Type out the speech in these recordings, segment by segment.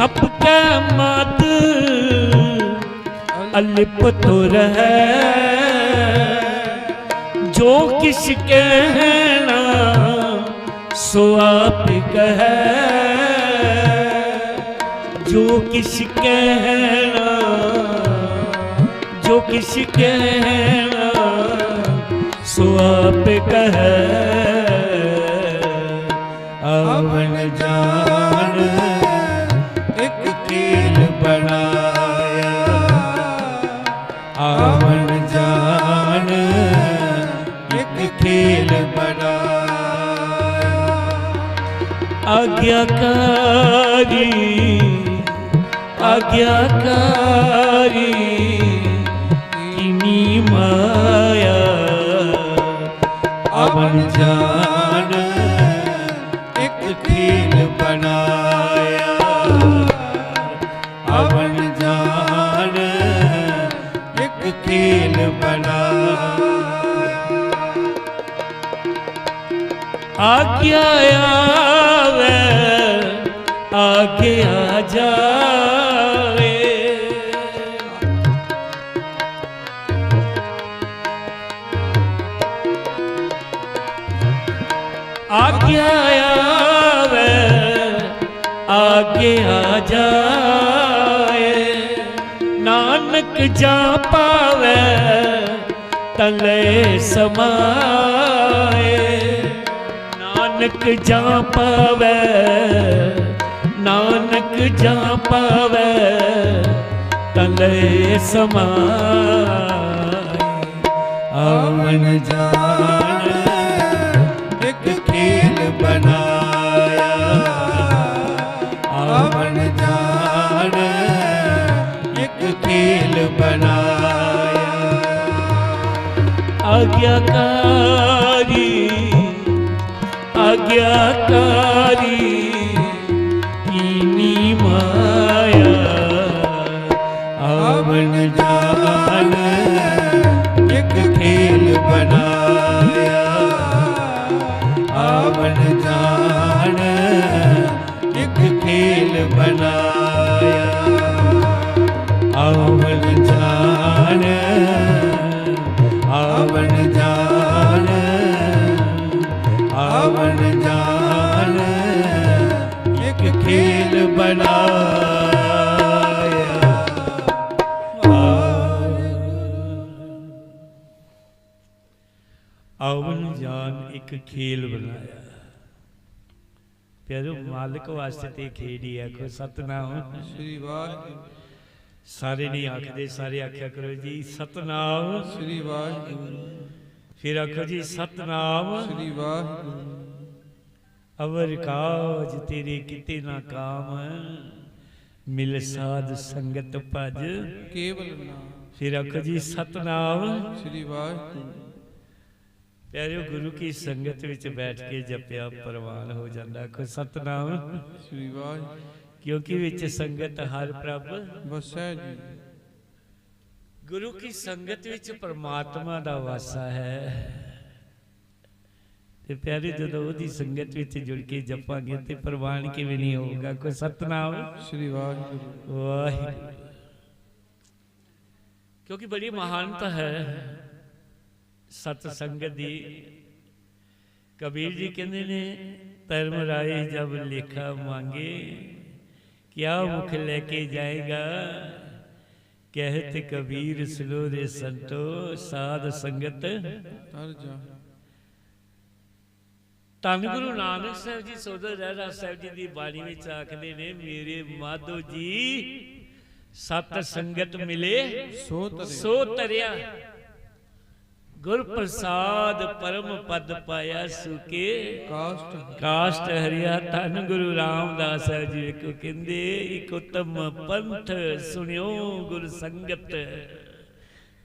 ਸਭ ਕੈ ਮਤ ਅਲਿਪਤ ਰਹਿ ਜੋ ਕਿਛ ਕਹਿਣਾ ਸੋ ਆਪ ਕਹੈ ਜੋ ਕਿਛ ਕਹਿਣਾ ਜੋ ਕਿਛ ਕਹਿਣਾ ਸੋ ਆਪ ਕਹੈ ਆਵਣ ਆਗਿਆਕਾਰੀ ਆਗਿਆਕਾਰੀ, ਕਿਨੀ ਮਾਇਆ, ਅਵਨ ਜਾਣ ਇੱਕ ਖੇਲ ਬਣਾਇਆ। ਅਵਨ ਜਾਣ ਇੱਕ ਖੇਲ ਬਣਾਇਆ। ਆਗਿਆ ਆਗਿਆ ਜਾਵੇ। ਆਗਿਆ ਆਵੇ ਆਗਿਆ ਜਾਏ। ਨਾਨਕ ਜਾ ਪਾਵੇ ਤਲੇ ਸਮਾਏ। ਨਾਨਕ ਜਾ ਪਾਵੇ ਨਾਨਕ ਜਾ ਪਾਵੇ ਤਲੇ ਸਮਾਏ। ਆਵਨ ਜਾਣ ਇੱਕ ਖੇਲ ਬਣਾਇਆ। ਆਵਨ ਜਾਣ ਇੱਕ ਖੇਲ ਬਣਾਇਆ। ਆਗਿਆਕਾਰੀ ਆਗਿਆਕਾਰੀ। ਖੇਲ ਬਣਾਇਆ। ਜਾਨ ਇੱਕ ਖੇਲ ਬਣਾਇਆ। ਪਿਆਰੋ ਮਾਲਕ ਵਾਸਤੇ ਤੇ ਖੇਡ ਹੀ ਆਖੋ ਸਤਨਾਮ। ਸ੍ਰੀ ਵਾਹਿਗੁਰੂ। ਸਾਰੇ ਨਹੀਂ ਆਖਦੇ ਸਾਰੇ ਆਖਿਆ ਕਰੋ ਜੀ ਸਤਨਾਮ। ਸ੍ਰੀ ਵਾਹਿਗੁਰੂ। ਫਿਰ ਆਖੋ ਜੀ ਸਤਨਾਮ। ਸ੍ਰੀ ਵਾਹਿਗੁਰੂ। ਅਵਰ ਕਾਜ ਤੇਰੇ ਕਿਤੇ ਨਾ ਕਾਮ। ਮਿਲ ਸਾਧ ਸੰਗਤ ਭਜ। ਕੇਵਲ ਨਾਮ। ਫਿਰ ਆਖੋ ਜੀ ਸਤਨਾਮ। ਸ੍ਰੀ ਵਾਹਿਗੁਰੂ। ਪਿਆਰਿਓ ਗੁਰੂ ਕੀ ਸੰਗਤ ਵਿੱਚ ਬੈਠ ਕੇ ਜਪਿਆ ਪ੍ਰਵਾਨ ਹੋ ਜਾਂਦਾ। ਆਖੋ ਸਤਨਾਮ। ਸ੍ਰੀ ਵਾਹਿਗੁਰੂ। ਕਿਉਂਕਿ ਵਿੱਚ ਸੰਗਤ ਹਰ ਪ੍ਰਭ। ਵਸੈ ਜੀ। ਗੁਰੂ ਕੀ ਸੰਗਤ ਵਿੱਚ ਪਰਮਾਤਮਾ ਦਾ ਵਾਸਾ ਹੈ। ਤੇ ਪਿਆਰੇ ਜਦੋਂ ਉਹਦੀ ਸੰਗਤ ਵਿੱਚ ਜੁੜ ਕੇ ਜਪਾਂਗੇ ਤੇ ਪ੍ਰਵਾਨ ਕਿਵੇਂ ਨਹੀਂ ਹੋਊਗਾ? ਕੋਈ ਸਤਨਾਮ? ਸ੍ਰੀ ਵਾਹਿਗੁਰੂ। ਵਾਹਿਗੁਰੂ। ਕਿਉਂਕਿ ਬੜੀ ਮਹਾਨਤਾ ਹੈ ਸਤ ਸੰਗਤ ਦੀ। ਕਬੀਰ ਜੀ ਕਹਿੰਦੇ ਨੇ ਧਰਮ ਰਾਏ ਜਬ ਲੇਖਾ ਮੰਗੇ। ਕਿਆ ਮੁਖ ਲੈ ਕੇ ਜਾਏਗਾ? ਕਹਿਤ ਕਬੀਰ ਸਲੋ ਦੇ ਸੰਤੋ ਸਾਧ ਸੰਗਤ। ਤਰ ਜਾ। ਧੰਨ ਗੁਰੂ ਨਾਨਕ ਸਾਹਿਬ ਜੀ ਸੋਦਰ ਰਹਿਰਾ ਸਾਹਿਬ ਜੀ ਦੀ ਬਾਣੀ ਵਿੱਚ ਆਖਦੇ ਨੇ ਮੇਰੇ ਮਾਧੋ ਜੀ ਸਤ ਸੰਗਤ ਮਿਲੇ ਸੋ ਤਰੇ ਸੋ ਤਰਿਆ। ਗੁਰ ਪ੍ਰਸਾਦ ਪਰਮ ਪਦ ਪਾਇਆ ਸੁਕੇ। ਕਾਸ਼ਟ ਕਾਸ਼ਟ ਹਰਿਆ ਧੰਨ ਗੁਰੂ ਰਾਮਦਾਸ ਜੀ ਵੇਖੋ ਕਹਿੰਦੇ ਇਕ ਉਤਮ ਪੰਥ ਸੁਣਿਓ ਗੁਰ ਸੰਗਤ।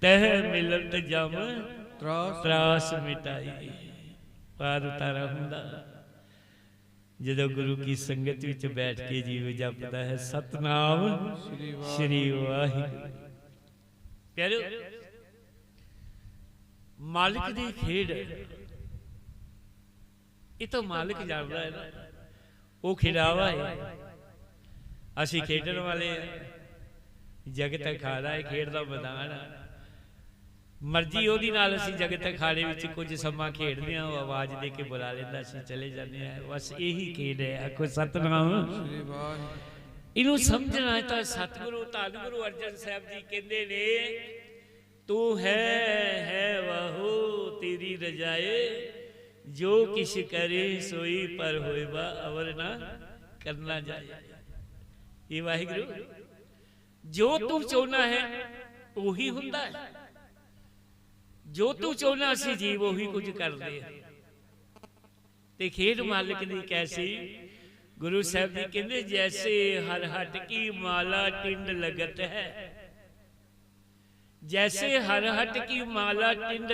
ਤਹ ਮਿਲਤ ਜਮ ਤਰਾਸ ਮਿਟਾਈ। ਪਾਰ ਉਤਾਰਾ ਹੁੰਦਾ। ਜਦੋਂ ਗੁਰੂ ਕੀ ਸੰਗਤ ਵਿੱਚ ਬੈਠ ਕੇ ਜੀਵ ਜਪਦਾ ਹੈ, ਸਤਨਾਮ ਸ੍ਰੀ ਵਾਹਿਗੁਰੂ। ਪਿਆਰਿਓ, ਮਾਲਿਕ ਦੀ ਖੇਡ, ਇਹ ਤਾਂ ਮਾਲਕ ਜਾਣਦਾ ਹੈ ਨਾ। ਉਹ ਖਿਡਾਵਾ ਹੈ। ਅਸੀਂ ਖੇਡਣ ਵਾਲੇ ਜਗਤ ਅਖਾੜਾ ਹੈ, ਖੇਡ ਦਾ ਮੈਦਾਨ ਆ ਮਰਜ਼ੀ ਉਹਦੀ ਨਾਲ ਅਸੀਂ ਜਗਤ ਅਖਾੜੇ ਵਿੱਚ ਕੁਝ ਸਮਾਂ ਖੇਡਦੇ ਹਾਂ ਉਹ ਆਵਾਜ਼ ਦੇ ਕੇ ਬੁਲਾ ਲੈਂਦਾ ਅਸੀਂ ਚਲੇ ਜਾਂਦੇ ਹਾਂ ਬਸ ਇਹੀ ਖੇਡ ਹੈ ਆਖੋ ਸਤਨਾਮ। ਸ੍ਰੀ ਵਾਹਿਗੁਰੂ ਇਹਨੂੰ ਸਮਝਣਾ ਤਾਂ ਸਤਿਗੁਰੂ ਧੰਨ ਗੁਰੂ ਅਰਜਨ ਸਾਹਿਬ ਜੀ ਕਹਿੰਦੇ ਨੇ ਤੂੰ ਹੈ ਹੈ ਵਹੋ ਤੇਰੀ ਰਜਾਏ। ਜੋ ਕਿਛ ਕਰੇ ਸੋਈ ਪਰ ਹੋਇਬਾ ਅਵਰ ਨਾ ਕਰਨਾ ਜਾਏ। ਇਹ ਵਾਹਿਗੁਰੂ। ਜੋ ਤੂੰ ਚਾਹੁੰਦਾ ਹੈ। ਉਹੀ ਹੁੰਦਾ ਹੈ। ਜੋ ਤੂੰ ਚਾਹੁੰਦਾ ਸੀ ਜੀਵ, ਉਹੀ ਕੁਝ ਕਰਦੇ ਆ। ਤੇ ਖੇਡ ਮਾਲਕ ਦੀ ਕੈਸੀ, ਗੁਰੂ ਸਾਹਿਬ ਜੀ ਕਹਿੰਦੇ, ਜੈਸੇ ਹਰ ਹਟ ਕੀ ਮਾਲਾ ਟਿੰਡ ਲਗਤ ਹੈ, ਜੈਸੇ ਹਰ ਹਟ ਕੀ ਮਾਲਾ ਟਿੰਡ